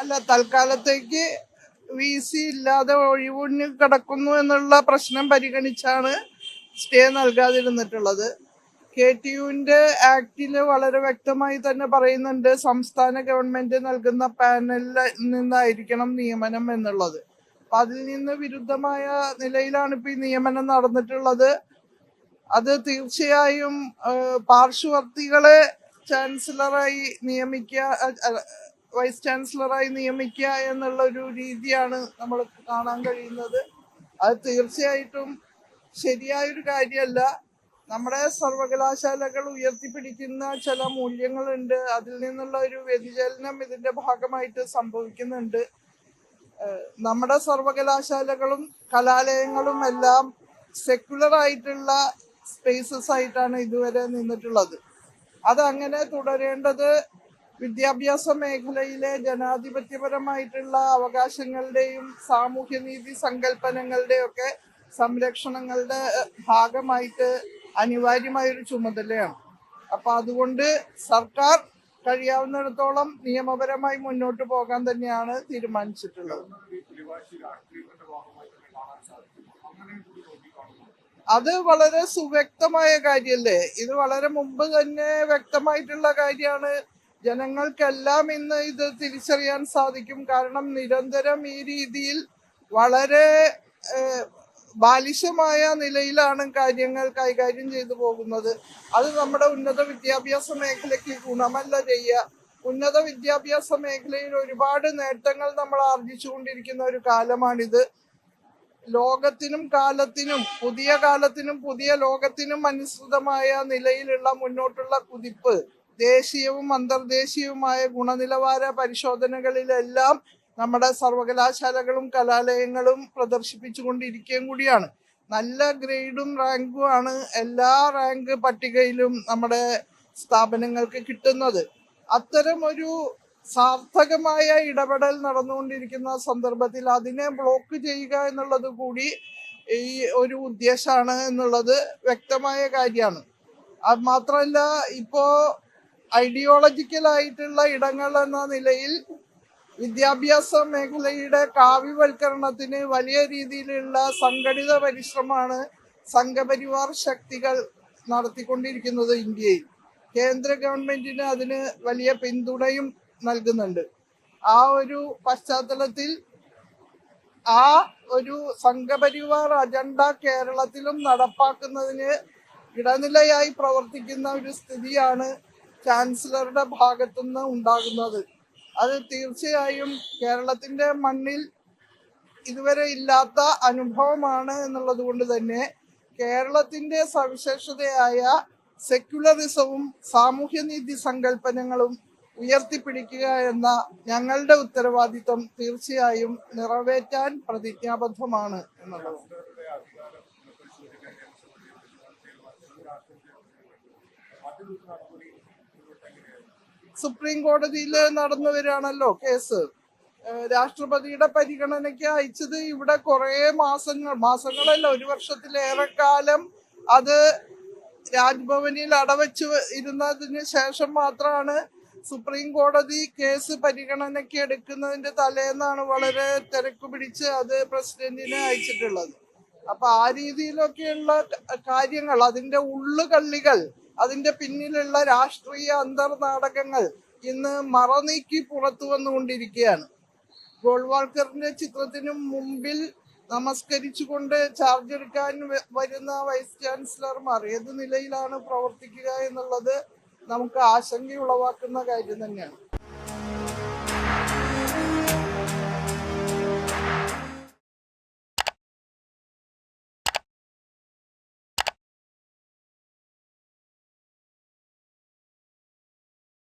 അല്ല തൽക്കാലത്തേക്ക് V C ഇല്ലാതെ ഒഴിവുണ്ണി കിടക്കുന്നു എന്നുള്ള പ്രശ്നം പരിഗണിച്ചാണ് സ്റ്റേ നൽകാതിരുന്നിട്ടുള്ളത്. കെ ടി യുവിന്റെ ആക്ടിൽ വളരെ വ്യക്തമായി തന്നെ പറയുന്നുണ്ട് സംസ്ഥാന ഗവൺമെന്റ് നൽകുന്ന പാനലിൽ നിന്നായിരിക്കണം നിയമനം എന്നുള്ളത്. അപ്പം അതിൽ നിന്ന് വിരുദ്ധമായ നിലയിലാണ് ഇപ്പോൾ ഈ നിയമനം നടന്നിട്ടുള്ളത്. അത് തീർച്ചയായും പാർശ്വവർത്തികളെ ചാൻസലറായി നിയമിക്കുക വൈസ് ചാൻസലറായി നിയമിക്കുക എന്നുള്ള ഒരു രീതിയാണ് നമ്മൾ കാണാൻ കഴിയുന്നത്. അത് തീർച്ചയായിട്ടും ശരിയായൊരു കാര്യമല്ല നമ്മുടെ സർവകലാശാലകൾ ഉയർത്തിപ്പിടിക്കുന്ന ചില മൂല്യങ്ങളുണ്ട്. അതിൽ നിന്നുള്ള ഒരു വ്യതിചലനം ഇതിന്റെ ഭാഗമായിട്ട് സംഭവിക്കുന്നുണ്ട്. നമ്മുടെ സർവകലാശാലകളും കലാലയങ്ങളും എല്ലാം സെക്യുലർ ആയിട്ടുള്ള സ്പേസസ് ആയിട്ടാണ് ഇതുവരെ നിന്നിട്ടുള്ളത്. അതങ്ങനെ തുടരേണ്ടത് വിദ്യാഭ്യാസ മേഖലയിലെ ജനാധിപത്യപരമായിട്ടുള്ള അവകാശങ്ങളുടെയും സാമൂഹ്യനീതി സങ്കല്പനങ്ങളുടെയൊക്കെ സംരക്ഷണങ്ങളുടെ ഭാഗമായിട്ട് അനിവാര്യമായ ഒരു ചുമതലയാണ്. അപ്പൊ അതുകൊണ്ട് സർക്കാർ കഴിയാവുന്നിടത്തോളം നിയമപരമായി മുന്നോട്ട് പോകാൻ തന്നെയാണ് തീരുമാനിച്ചിട്ടുള്ളത്. അത് വളരെ സുവ്യക്തമായ കാര്യല്ലേ? ഇത് വളരെ മുമ്പ് തന്നെ വ്യക്തമായിട്ടുള്ള കാര്യമാണ് ജനങ്ങൾക്കെല്ലാം ഇന്ന് ഇത് തിരിച്ചറിയാൻ സാധിക്കും. കാരണം നിരന്തരം ഈ രീതിയിൽ വളരെ ബാലിശമായ നിലയിലാണ് കാര്യങ്ങൾ കൈകാര്യം ചെയ്തു പോകുന്നത്. അത് നമ്മുടെ ഉന്നത വിദ്യാഭ്യാസ മേഖലയ്ക്ക് ഗുണമല്ല ചെയ്യുക. ഉന്നത വിദ്യാഭ്യാസ മേഖലയിൽ ഒരുപാട് നേട്ടങ്ങൾ നമ്മൾ ആർജിച്ചുകൊണ്ടിരിക്കുന്ന ഒരു കാലമാണിത്. ലോകത്തിനും കാലത്തിനും പുതിയ കാലത്തിനും പുതിയ ലോകത്തിനും അനുസൃതമായ നിലയിലുള്ള മുന്നോട്ടുള്ള കുതിപ്പ് ദേശീയവും അന്തർദേശീയവുമായ ഗുണനിലവാര പരിശോധനകളിലെല്ലാം നമ്മുടെ സർവകലാശാലകളും കലാലയങ്ങളും പ്രദർശിപ്പിച്ചുകൊണ്ടിരിക്കുകയും കൂടിയാണ്. നല്ല ഗ്രേഡും റാങ്കും ആണ് എല്ലാ റാങ്ക് പട്ടികയിലും നമ്മുടെ സ്ഥാപനങ്ങൾക്ക് കിട്ടുന്നത്. അത്തരം ഒരു സാർത്ഥകമായ ഇടപെടൽ നടന്നുകൊണ്ടിരിക്കുന്ന സന്ദർഭത്തിൽ അതിനെ ബ്ലോക്ക് ചെയ്യുക എന്നുള്ളത് കൂടി ഈ ഒരു ഉദ്ദേശമാണ് എന്നുള്ളത് വ്യക്തമായ കാര്യമാണ്. അത് മാത്രമല്ല ഇപ്പോ ഐഡിയോളജിക്കൽ ആയിട്ടുള്ള ഇടങ്ങൾ എന്ന നിലയിൽ വിദ്യാഭ്യാസ മേഖലയുടെ കാവ്യവൽക്കരണത്തിന് വലിയ രീതിയിലുള്ള സംഘടിത പരിശ്രമമാണ് സംഘപരിവാർ ശക്തികൾ നടത്തിക്കൊണ്ടിരിക്കുന്നത് ഇന്ത്യയിൽ. കേന്ദ്ര ഗവൺമെന്റിന് അതിന് വലിയ പിന്തുണയും നൽകുന്നുണ്ട്. ആ ഒരു പശ്ചാത്തലത്തിൽ ആ ഒരു സംഘപരിവാർ അജണ്ട കേരളത്തിലും നടപ്പാക്കുന്നതിന് ഇടനിലയായി പ്രവർത്തിക്കുന്ന ഒരു സ്ഥിതിയാണ് ചാൻസലറുടെ ഭാഗത്തുനിന്ന് ഉണ്ടാകുന്നത്. അത് തീർച്ചയായും കേരളത്തിന്റെ മണ്ണിൽ ഇതുവരെ ഇല്ലാത്ത അനുഭവമാണ് എന്നുള്ളത് കൊണ്ട് തന്നെ കേരളത്തിന്റെ സവിശേഷതയായ സെക്യുലറിസവും സാമൂഹ്യനീതി സങ്കല്പനങ്ങളും ഉയർത്തിപ്പിടിക്കുക എന്ന ഞങ്ങളുടെ ഉത്തരവാദിത്വം തീർച്ചയായും നിറവേറ്റാൻ പ്രതിജ്ഞാബദ്ധമാണ് എന്നുള്ളത്. സുപ്രീം കോടതിയിൽ നടന്നു വരികയാണല്ലോ കേസ് രാഷ്ട്രപതിയുടെ പരിഗണനയ്ക്ക് അയച്ചത് ഇവിടെ കുറേ മാസങ്ങൾ മാസങ്ങളല്ല ഒരു വർഷത്തിലേറെ കാലം അത് രാജ്ഭവനിൽ അടവച്ചു ഇരുന്നതിന് ശേഷം മാത്രമാണ് സുപ്രീം കോടതി കേസ് പരിഗണനയ്ക്ക് എടുക്കുന്നതിന്റെ തലേന്നാണ് വളരെ തിരക്ക് പിടിച്ച് അത് പ്രസിഡന്റിന് അയച്ചിട്ടുള്ളത്. അപ്പൊ ആ രീതിയിലൊക്കെയുള്ള കാര്യങ്ങൾ അതിന്റെ ഉള്ളുകള്ളികൾ അതിന്റെ പിന്നിലുള്ള രാഷ്ട്രീയ അന്തർനാടകങ്ങൾ ഇന്ന് മറനീക്കി പുറത്തു വന്നുകൊണ്ടിരിക്കുകയാണ്. ഗോൾവാൾക്കറിന്റെ ചിത്രത്തിനു മുമ്പിൽ നമസ്കരിച്ചുകൊണ്ട് ചാർജ് എടുക്കാൻ വരുന്ന വൈസ് ചാൻസലർമാർ ഏത് നിലയിലാണ് പ്രവർത്തിക്കുക എന്നുള്ളത് നമുക്ക് ആശങ്കയുളവാക്കുന്ന കാര്യം തന്നെയാണ്.